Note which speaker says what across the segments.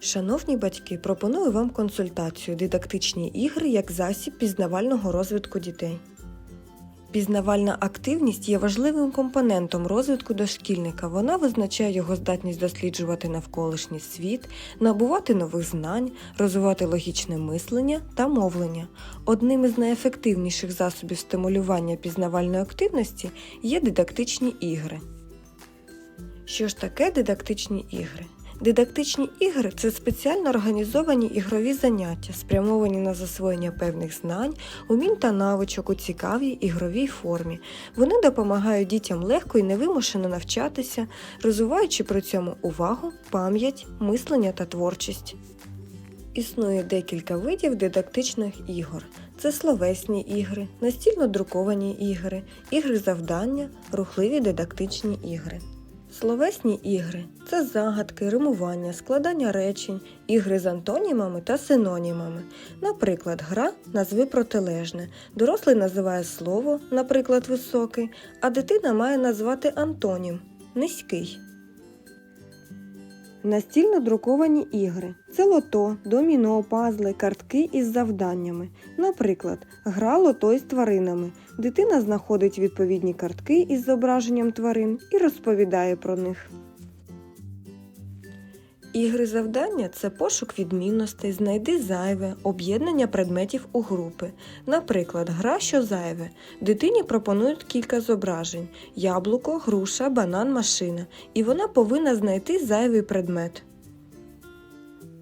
Speaker 1: Шановні батьки, пропоную вам консультацію дидактичні ігри як засіб пізнавального розвитку дітей. Пізнавальна активність є важливим компонентом розвитку дошкільника. Вона визначає його здатність досліджувати навколишній світ, набувати нових знань, розвивати логічне мислення та мовлення. Одним із найефективніших засобів стимулювання пізнавальної активності є дидактичні ігри. Що ж таке дидактичні ігри? Дидактичні ігри це спеціально організовані ігрові заняття, спрямовані на засвоєння певних знань, умінь та навичок у цікавій ігровій формі. Вони допомагають дітям легко і невимушено навчатися, розвиваючи при цьому увагу, пам'ять, мислення та творчість. Існує декілька видів дидактичних ігор. Це словесні ігри, настільно друковані ігри, ігри завдання, рухливі дидактичні ігри. Словесні ігри це загадки, римування, складання речень, ігри з антонімами та синонімами. Наприклад, гра назви протилежне. Дорослий називає слово, наприклад, високий, а дитина має назвати антонім низький. Настільно друковані ігри це лото, доміно, пазли, картки із завданнями. Наприклад, гра лото із тваринами. Дитина знаходить відповідні картки із зображенням тварин і розповідає про них. Ігри завдання це пошук відмінностей, знайди зайве, об'єднання предметів у групи. Наприклад, гра що зайве. Дитині пропонують кілька зображень: яблуко, груша, банан, машина, і вона повинна знайти зайвий предмет.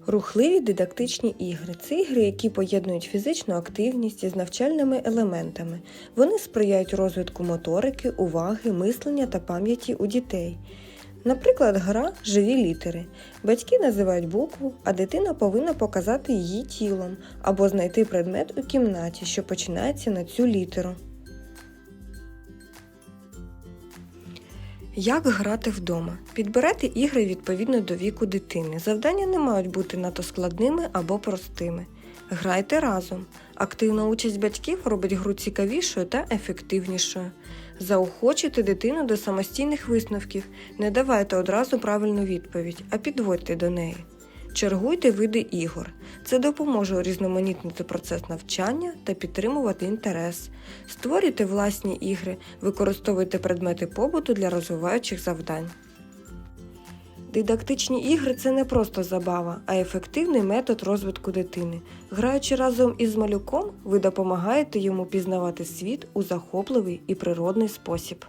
Speaker 1: Рухливі дидактичні ігри це ігри, які поєднують фізичну активність із навчальними елементами. Вони сприяють розвитку моторики, уваги, мислення та пам'яті у дітей. Наприклад, гра живі літери. Батьки називають букву, а дитина повинна показати її тілом або знайти предмет у кімнаті, що починається на цю літеру. Як грати вдома? Підбирайте ігри відповідно до віку дитини. Завдання не мають бути надто складними або простими. Грайте разом. Активна участь батьків робить гру цікавішою та ефективнішою. Заохочуйте дитину до самостійних висновків, не давайте одразу правильну відповідь, а підводьте до неї. Чергуйте види ігор. Це допоможе урізноманітнити процес навчання та підтримувати інтерес. Створюйте власні ігри, використовуйте предмети побуту для розвиваючих завдань. Дидактичні ігри це не просто забава, а ефективний метод розвитку дитини. Граючи разом із малюком, ви допомагаєте йому пізнавати світ у захопливий і природний спосіб.